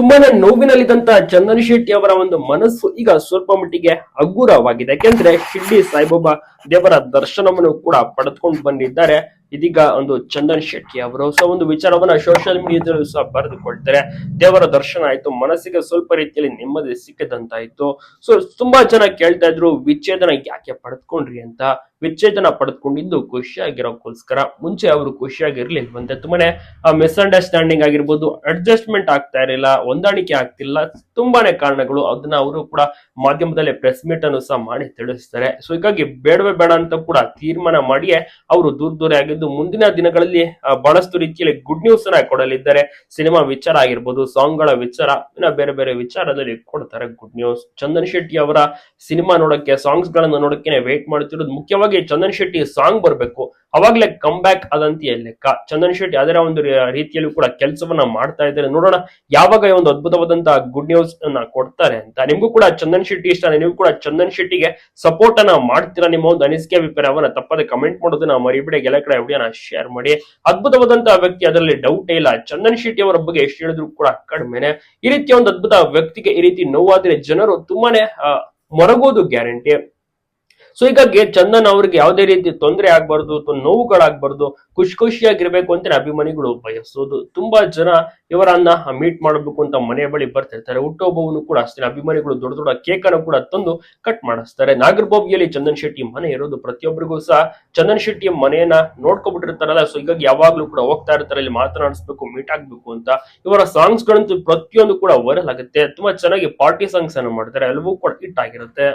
ತುಂಬಾನೇ ನೋವಿನಲ್ಲಿದ್ದಂತ ಚಂದನ್ ಶೆಟ್ಟಿ ಅವರ ಒಂದು ಮನಸ್ಸು ಈಗ ಸ್ವಲ್ಪ ಮಟ್ಟಿಗೆ ಹಗುರವಾಗಿದೆ. ಯಾಕೆಂದ್ರೆ ಶಿರ್ಡಿ ಸಾಯಿಬಾಬಾ ದೇವರ ದರ್ಶನವನ್ನು ಕೂಡ ಪಡೆದುಕೊಂಡು ಬಂದಿದ್ದಾರೆ. ಇದೀಗ ಒಂದು ಚಂದನ್ ಶೆಟ್ಟಿ ಅವರು ಹೊಸ ಒಂದು ವಿಚಾರವನ್ನ ಸೋಷಿಯಲ್ ಮೀಡಿಯಾದಲ್ಲೂ ಸಹ ಬರೆದುಕೊಳ್ತಾರೆ. ದೇವರ ದರ್ಶನ ಆಯ್ತು, ಮನಸ್ಸಿಗೆ ಸ್ವಲ್ಪ ರೀತಿಯಲ್ಲಿ ನೆಮ್ಮದಿ ಸಿಕ್ಕದಂತಾಯ್ತು. ಸೊ ತುಂಬಾ ಜನ ಕೇಳ್ತಾ ಇದ್ರು, ವಿಚ್ಛೇದನ ಯಾಕೆ ಪಡೆದುಕೊಂಡ್ರಿ ಅಂತ. ವಿಚ್ಛೇದನ ಪಡೆದುಕೊಂಡಿದ್ದು ಖುಷಿಯಾಗಿರೋಕ್ಕೋಸ್ಕರ ಮುಂಚೆ ಅವರು ಖುಷಿಯಾಗಿರ್ಲಿಲ್ವಂತೆ ತುಂಬಾನೇ ಮಿಸ್ಅಂಡರ್ಸ್ಟ್ಯಾಂಡಿಂಗ್ ಆಗಿರ್ಬೋದು ಅಡ್ಜಸ್ಟ್ಮೆಂಟ್ ಆಗ್ತಾ ಇರಲಿಲ್ಲ, ಹೊಂದಾಣಿಕೆ ಆಗ್ತಿಲ್ಲ, ತುಂಬಾನೇ ಕಾರಣಗಳು ಅದನ್ನ ಅವರು ಕೂಡ ಮಾಧ್ಯಮದಲ್ಲಿ ಪ್ರೆಸ್ ಮೀಟ್ ಅನ್ನು ಸಹ ಮಾಡಿ ತಿಳಿಸ್ತಾರೆ. ಸೊ ಹೀಗಾಗಿ ಬೇಡವೇ ಬೇಡ ಅಂತ ಕೂಡ ತೀರ್ಮಾನ ಮಾಡಿಯೇ ಅವರು ದೂರ ದೂರ ಆಗಿದ್ದು, ಮುಂದಿನ ದಿನಗಳಲ್ಲಿ ಬಹಳಷ್ಟು ರೀತಿಯಲ್ಲಿ ಗುಡ್ ನ್ಯೂಸ್ ಅನ್ನ ಕೊಡಲಿದ್ದಾರೆ. ಸಿನಿಮಾ ವಿಚಾರ ಆಗಿರ್ಬೋದು ಸಾಂಗ್ಗಳ ವಿಚಾರ, ಇನ್ನ ಬೇರೆ ಬೇರೆ ವಿಚಾರದಲ್ಲಿ ಕೊಡ್ತಾರೆ ಗುಡ್ ನ್ಯೂಸ್ ಚಂದನ್ ಶೆಟ್ಟಿ ಅವರ ಸಿನಿಮಾ ನೋಡಕ್ಕೆ ಸಾಂಗ್ಸ್ ಗಳನ್ನ ನೋಡಕ್ಕೆ ವೇಟ್ ಮಾಡ್ತಿರೋದು ಮುಖ್ಯವಾಗಿ ಚಂದನ್ ಶೆಟ್ಟಿ ಸಾಂಗ್ ಬರ್ಬೇಕು, ಅವಾಗ್ಲೇ ಕಮ್ ಬ್ಯಾಕ್ ಅದಂತೀಯ ಲೆಕ್ಕ. ಚಂದನ್ ಶೆಟ್ಟಿ ಅದರ ಒಂದು ರೀತಿಯಲ್ಲೂ ಕೂಡ ಕೆಲಸವನ್ನ ಮಾಡ್ತಾ ಇದ್ದಾರೆ. ನೋಡೋಣ ಯಾವಾಗ ಒಂದು ಅದ್ಭುತವಾದಂತಹ ಗುಡ್ ನ್ಯೂಸ್ ಅನ್ನ ಕೊಡ್ತಾರೆ ಅಂತ. ನಿಮ್ಗೂ ಕೂಡ ಚಂದನ್ ಶೆಟ್ಟಿ ಇಷ್ಟ ನೀವು ಕೂಡ ಚಂದನ್ ಶೆಟ್ಟಿಗೆ ಸಪೋರ್ಟ್ ಅನ್ನ ಮಾಡ್ತೀರಾ ನಿಮ್ಮ ಒಂದು ಅನಿಸಿಕೆ ಅಭಿಪ್ರಾಯವನ್ನ ತಪ್ಪದೆ ಕಮೆಂಟ್ ಮಾಡೋದನ್ನ ಮರಿಬಿಡಿ ಎಲ್ಲ ಕಡೆ ವಿಡಿಯೋನ ಶೇರ್ ಮಾಡಿ. ಅದ್ಭುತವಾದಂತಹ ವ್ಯಕ್ತಿ ಅದರಲ್ಲಿ ಡೌಟ್ ಇಲ್ಲ. ಚಂದನ್ ಶೆಟ್ಟಿ ಅವರ ಬಗ್ಗೆ ಎಷ್ಟು ಹೇಳಿದ್ರು ಕೂಡ ಕಡಿಮೆನೆ. ಈ ರೀತಿಯ ಒಂದು ಅದ್ಭುತ ವ್ಯಕ್ತಿಗೆ ಈ ರೀತಿ ನೋವಾದ್ರೆ ಜನರು ತುಂಬಾನೇ ಮೊರಗೋದು ಗ್ಯಾರಂಟಿ ಸೊ ಹೀಗಾಗಿ ಚಂದನ್ ಅವ್ರಿಗೆ ಯಾವುದೇ ರೀತಿ ತೊಂದರೆ ಆಗ್ಬಾರ್ದು ನೋವುಗಳಾಗ್ಬಾರ್ದು, ಖುಷಿ ಖುಷಿಯಾಗಿರ್ಬೇಕು ಅಂತ ಅಭಿಮಾನಿಗಳು ಬಯಸೋದು. ತುಂಬಾ ಜನ ಇವರನ್ನ ಮೀಟ್ ಮಾಡಬೇಕು ಅಂತ ಮನೆ ಬಳಿ ಬರ್ತಿರ್ತಾರೆ ಹುಟ್ಟುಹಬ್ಬವನ್ನು ಕೂಡ ಅಷ್ಟೇ ಅಭಿಮಾನಿಗಳು ದೊಡ್ಡ ದೊಡ್ಡ ಕೇಕ್ ಅನ್ನು ಕೂಡ ತಂದು ಕಟ್ ಮಾಡಿಸ್ತಾರೆ. ನಾಗರಬೋಗಿಯಲ್ಲಿ ಚಂದನ್ ಶೆಟ್ಟಿ ಮನೆ ಇರೋದು ಪ್ರತಿಯೊಬ್ಬರಿಗೂ ಸಹ ಚಂದನ್ ಶೆಟ್ಟಿ ಮನೆಯನ್ನ ನೋಡ್ಕೊಬಿಟ್ಟಿರ್ತಾರಲ್ಲ ಸೊ ಹೀಗಾಗಿ ಯಾವಾಗ್ಲೂ ಕೂಡ ಹೋಗ್ತಾ ಇರ್ತಾರೆ ಇಲ್ಲಿ ಮಾತನಾಡಿಸ್ಬೇಕು ಮೀಟ್ ಆಗ್ಬೇಕು ಅಂತ. ಇವರ ಸಾಂಗ್ಸ್ ಗಳಂತೂ ಪ್ರತಿಯೊಂದು ಕೂಡ ವೈರಲ್ ಆಗುತ್ತೆ. ತುಂಬಾ ಚೆನ್ನಾಗಿ ಪಾರ್ಟಿ ಸಾಂಗ್ಸ್ ಅನ್ನು ಮಾಡ್ತಾರೆ. ಎಲ್ಲವೂ ಕೂಡ ಹಿಟ್ ಆಗಿರುತ್ತೆ.